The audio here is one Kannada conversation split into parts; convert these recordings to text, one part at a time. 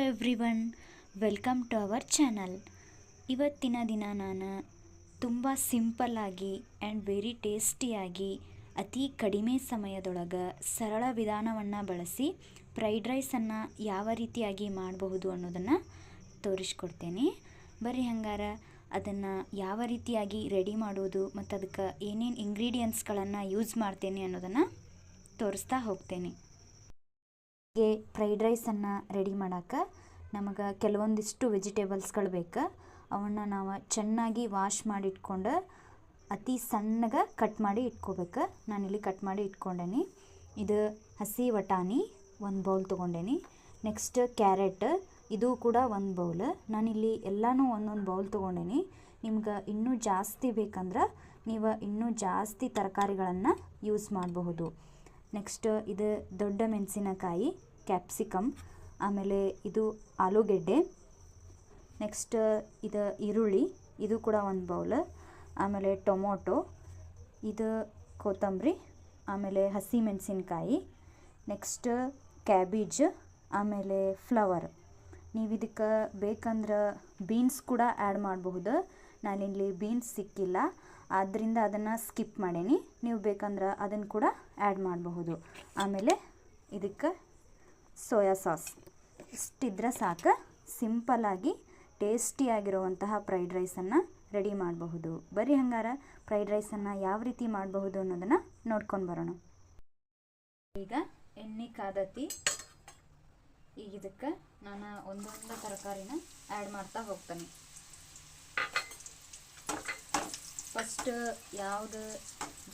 Everyone welcome to our channel ಇವತ್ತಿನ ದಿನ ನಾನು ತುಂಬ ಸಿಂಪಲ್ಲಾಗಿ ಆ್ಯಂಡ್ ವೆರಿ ಟೇಸ್ಟಿಯಾಗಿ ಅತಿ ಕಡಿಮೆ ಸಮಯದೊಳಗೆ ಸರಳ ವಿಧಾನವನ್ನು ಬಳಸಿ ಫ್ರೈಡ್ ರೈಸನ್ನು ಯಾವ ರೀತಿಯಾಗಿ ಮಾಡಬಹುದು ಅನ್ನೋದನ್ನು ತೋರಿಸ್ಕೊಡ್ತೇನೆ. ಬರ್ರಿ ಹಂಗಾರ ಅದನ್ನು ಯಾವ ರೀತಿಯಾಗಿ ರೆಡಿ ಮಾಡೋದು ಮತ್ತು ಅದಕ್ಕೆ ಏನೇನು ಇಂಗ್ರೀಡಿಯೆಂಟ್ಸ್ಗಳನ್ನು ಯೂಸ್ ಮಾಡ್ತೇನೆ ಅನ್ನೋದನ್ನು ತೋರಿಸ್ತಾ ಹೋಗ್ತೇನೆ. ಹೀಗೆ ಫ್ರೈಡ್ ರೈಸನ್ನು ರೆಡಿ ಮಾಡೋಕೆ ನಮಗೆ ಕೆಲವೊಂದಿಷ್ಟು ವೆಜಿಟೇಬಲ್ಸ್ಗಳು ಬೇಕು. ಅವನ್ನ ನಾವು ಚೆನ್ನಾಗಿ ವಾಶ್ ಮಾಡಿ ಇಟ್ಕೊಂಡು ಅತಿ ಸಣ್ಣಗೆ ಕಟ್ ಮಾಡಿ ಇಟ್ಕೋಬೇಕು. ನಾನಿಲ್ಲಿ ಕಟ್ ಮಾಡಿ ಇಟ್ಕೊಂಡೇನಿ. ಇದು ಹಸಿ ವಟಾಣಿ ಒಂದು ಬೌಲ್ ತೊಗೊಂಡೇನಿ. ನೆಕ್ಸ್ಟ್ ಕ್ಯಾರೆಟ್ ಇದು ಕೂಡ ಒಂದು ಬೌಲ್ ನಾನಿಲ್ಲಿ ಎಲ್ಲನೂ ಒಂದೊಂದು ಬೌಲ್ ತೊಗೊಂಡೇನಿ. ನಿಮ್ಗೆ ಇನ್ನೂ ಜಾಸ್ತಿ ಬೇಕಂದ್ರೆ ನೀವು ಇನ್ನೂ ಜಾಸ್ತಿ ತರಕಾರಿಗಳನ್ನು ಯೂಸ್ ಮಾಡಬಹುದು. ನೆಕ್ಸ್ಟ್ ಇದು ದೊಡ್ಡ ಮೆಣಸಿನಕಾಯಿ, ಕ್ಯಾಪ್ಸಿಕಮ್, ಆಮೇಲೆ ಇದು ಆಲೂಗೆಡ್ಡೆ, ನೆಕ್ಸ್ಟ್ ಇದು ಈರುಳ್ಳಿ, ಇದು ಕೂಡ ಒಂದು ಬೌಲ್, ಆಮೇಲೆ ಟೊಮೊಟೊ, ಇದು ಕೊತ್ತಂಬರಿ, ಆಮೇಲೆ ಹಸಿ ಮೆಣಸಿನ್ಕಾಯಿ, ನೆಕ್ಸ್ಟ್ ಕ್ಯಾಬೇಜ್, ಆಮೇಲೆ ಫ್ಲವರ್. ನೀವು ಇದಕ್ಕೆ ಬೇಕಂದ್ರೆ ಬೀನ್ಸ್ ಕೂಡ ಆ್ಯಡ್ ಮಾಡಬಹುದು. ನಾನಿಲ್ಲಿ ಬೀನ್ಸ್ ಸಿಕ್ಕಿಲ್ಲ. ಆದ್ದರಿಂದ ಅದನ್ನು ಸ್ಕಿಪ್ ಮಾಡೇನಿ. ನೀವು ಬೇಕಂದ್ರೆ ಅದನ್ನು ಕೂಡ ಆ್ಯಡ್ ಮಾಡಬಹುದು. ಆಮೇಲೆ ಇದಕ್ಕೆ ಸೋಯಾ ಸಾಸ್ ಇಷ್ಟಿದ್ರೆ ಸಾಕು. ಸಿಂಪಲ್ಲಾಗಿ ಟೇಸ್ಟಿಯಾಗಿರುವಂತಹ ಫ್ರೈಡ್ ರೈಸನ್ನು ರೆಡಿ ಮಾಡಬಹುದು. ಬರೀ ಹಂಗಾರ ಫ್ರೈಡ್ ರೈಸನ್ನು ಯಾವ ರೀತಿ ಮಾಡಬಹುದು ಅನ್ನೋದನ್ನು ನೋಡ್ಕೊಂಡು ಬರೋಣ. ಈಗ ಎಣ್ಣೆ ಕಾದತಿ ಈಗ ಇದಕ್ಕೆ ನಾನು ಒಂದೊಂದು ತರಕಾರಿನ ಆ್ಯಡ್ ಮಾಡ್ತಾ ಹೋಗ್ತೇನೆ. ಫಸ್ಟ್ ಯಾವುದು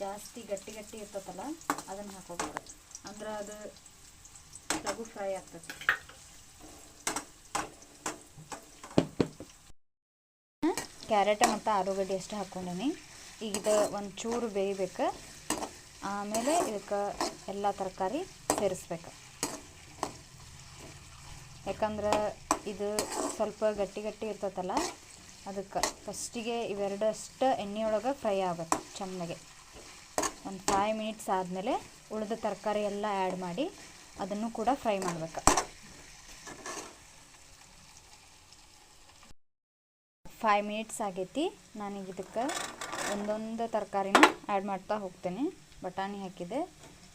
ಜಾಸ್ತಿ ಗಟ್ಟಿ ಗಟ್ಟಿ ಇರ್ತದಲ್ಲ, ಅದನ್ನು ಹಾಕೋಬೇಕು. ಅಂದ್ರೆ ಅದು ಲಘು ಫ್ರೈ ಆಗ್ತದೆ. ಕ್ಯಾರೆಟ್ ಮತ್ತು ಆಲೂಗಡ್ಡೆ ಅಷ್ಟು ಹಾಕ್ಕೊಂಡೀನಿ. ಈಗ ಇದು ಒಂದು ಚೂರು ಬೇಯಬೇಕು. ಆಮೇಲೆ ಇದಕ್ಕೆ ಎಲ್ಲ ತರಕಾರಿ ಸೇರಿಸ್ಬೇಕು. ಯಾಕಂದ್ರೆ ಇದು ಸ್ವಲ್ಪ ಗಟ್ಟಿ ಗಟ್ಟಿ ಇರ್ತೈತಲ್ಲ, ಅದಕ್ಕೆ ಫಸ್ಟಿಗೆ ಇವೆರಡಷ್ಟು ಎಣ್ಣೆಯೊಳಗೆ ಫ್ರೈ ಆಗಬೇಕು ಚೆನ್ನಾಗೆ ಒಂದು ಫೈವ್ ಮಿನಿಟ್ಸ್ ಆದಮೇಲೆ ಉಳಿದ ತರಕಾರಿ ಎಲ್ಲ ಆ್ಯಡ್ ಮಾಡಿ ಅದನ್ನು ಕೂಡ ಫ್ರೈ ಮಾಡಬೇಕು. ಫೈವ್ ಮಿನಿಟ್ಸ್ ಆಗೈತಿ ನಾನೀಗ ಇದಕ್ಕೆ ಒಂದೊಂದು ತರಕಾರಿನ ಆ್ಯಡ್ ಮಾಡ್ತಾ ಹೋಗ್ತೇನೆ. ಬಟಾಣಿ ಹಾಕಿದೆ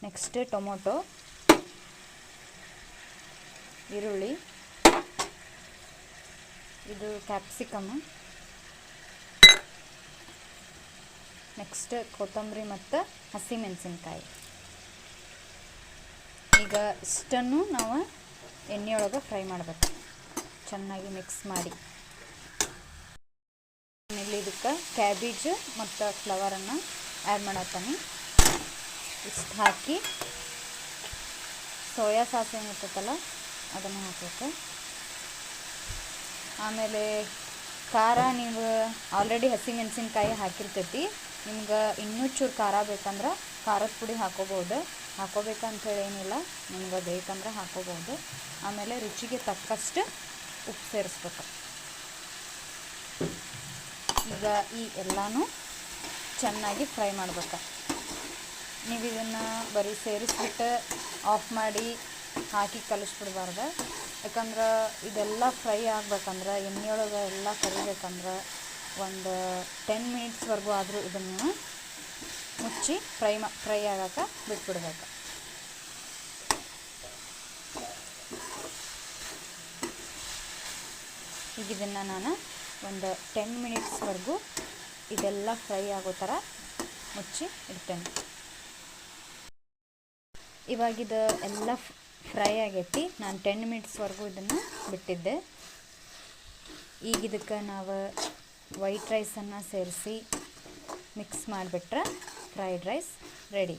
ನೆಕ್ಸ್ಟ್ ಟೊಮೊಟೊ. ಈರುಳ್ಳಿ, ಇದು ಕ್ಯಾಪ್ಸಿಕಮ್ ನೆಕ್ಸ್ಟ್ ಕೊತ್ತಂಬರಿ ಮತ್ತು ಹಸಿಮೆಣಸಿನ್ಕಾಯಿ ಈಗ ಇಷ್ಟನ್ನು ನಾವು ಎಣ್ಣೆಯೊಳಗೆ ಫ್ರೈ ಮಾಡಬೇಕು. ಚೆನ್ನಾಗಿ ಮಿಕ್ಸ್ ಮಾಡಿ. ಆಮೇಲೆ ಇದಕ್ಕೆ ಕ್ಯಾಬೇಜ್ ಮತ್ತು ಫ್ಲವರನ್ನು ಆ್ಯಡ್ ಮಾಡತ್ತಾನೆ. ಇಷ್ಟು ಹಾಕಿ. ಸೋಯಾ ಸಾಸ್ ಏನಿರ್ತೈತಲ್ಲ ಅದನ್ನು ಹಾಕಬೇಕು ಆಮೇಲೆ ಖಾರ ನೀವು ಆಲ್ರೆಡಿ ಹಸಿಮೆಣಸಿನ್ಕಾಯಿ ಹಾಕಿರ್ತೈತಿ. ನಿಮ್ಗೆ ಇನ್ನೂ ಚೂರು ಖಾರ ಬೇಕಂದ್ರೆ ಖಾರದ ಪುಡಿ ಹಾಕೋಬೋದು. ಹಾಕೋಬೇಕಂತೇಳಿ ಏನಿಲ್ಲ. ನಿಮ್ಗೆ ಬೇಕಂದ್ರೆ ಹಾಕೋಬೋದು. ಆಮೇಲೆ ರುಚಿಗೆ ತಕ್ಕಷ್ಟು ಉಪ್ಪು ಸೇರಿಸ್ಬೇಕು. ಈಗ ಈ ಎಲ್ಲನೂ ಚೆನ್ನಾಗಿ ಫ್ರೈ ಮಾಡ್ಬೇಕು. ನೀವು ಇದನ್ನು ಬರೀ ಸೇರಿಸ್ಬಿಟ್ಟು ಆಫ್ ಮಾಡಿ ಹಾಕಿ ಕಲಿಸ್ಬಿಡ್ಬಾರ್ದು. ಯಾಕಂದ್ರೆ ಇದೆಲ್ಲ ಫ್ರೈ ಆಗ್ಬೇಕಂದ್ರೆ, ಎಣ್ಣೆಯೊಳಗೆ ಎಲ್ಲ ಕರಿಬೇಕಂದ್ರೆ ಒಂದು ಟೆನ್ ಮಿನಿಟ್ಸ್ವರೆಗೂ ಆದರೂ ಇದನ್ನು ಮುಚ್ಚಿ ಫ್ರೈ ಮಾ, ಫ್ರೈ ಆಗಕ್ಕೆ ಬಿಟ್ಬಿಡ್ಬೇಕು. ಈಗ ಇದನ್ನು ನಾನು ಒಂದು ಟೆನ್ ಮಿನಿಟ್ಸ್ವರೆಗೂ ಇದೆಲ್ಲ ಫ್ರೈ ಆಗೋ ಥರ ಮುಚ್ಚಿ ಇಡ್ತೇನೆ. ಇವಾಗಿದ ಎಲ್ಲ ಫ್ರೈ ಆಗೈತಿ. ನಾನು ಟೆನ್ ಮಿನಿಟ್ಸ್ವರೆಗೂ ಇದನ್ನು ಬಿಟ್ಟಿದ್ದೆ. ಈಗ ಇದಕ್ಕೆ ನಾವು ವೈಟ್ ರೈಸನ್ನು ಸೇರಿಸಿ ಮಿಕ್ಸ್ ಮಾಡಿಬಿಟ್ರೆ ಫ್ರೈಡ್ ರೈಸ್ ರೆಡಿ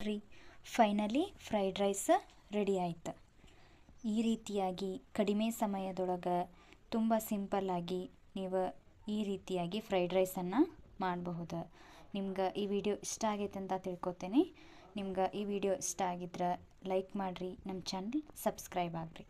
ರೀ ಫೈನಲಿ ಫ್ರೈಡ್ ರೈಸ್ ರೆಡಿ ಆಯ್ತು. ಈ ರೀತಿಯಾಗಿ ಕಡಿಮೆ ಸಮಯದೊಳಗೆ ತುಂಬ ಸಿಂಪಲ್ಲಾಗಿ ನೀವು ಈ ರೀತಿಯಾಗಿ ಫ್ರೈಡ್ ರೈಸನ್ನು ಮಾಡಬಹುದು. ನಿಮ್ಗೆ ಈ ವಿಡಿಯೋ ಇಷ್ಟ ಆಗೈತೆ ಅಂತ ತಿಳ್ಕೊತೀನಿ. ನಿಮ್ಗೆ ಈ ವಿಡಿಯೋ ಇಷ್ಟ ಆಗಿದ್ರೆ ಲೈಕ್ ಮಾಡಿರಿ, ನಮ್ಮ ಚಾನಲ್ ಸಬ್ಸ್ಕ್ರೈಬ್ ಆಗಿರಿ.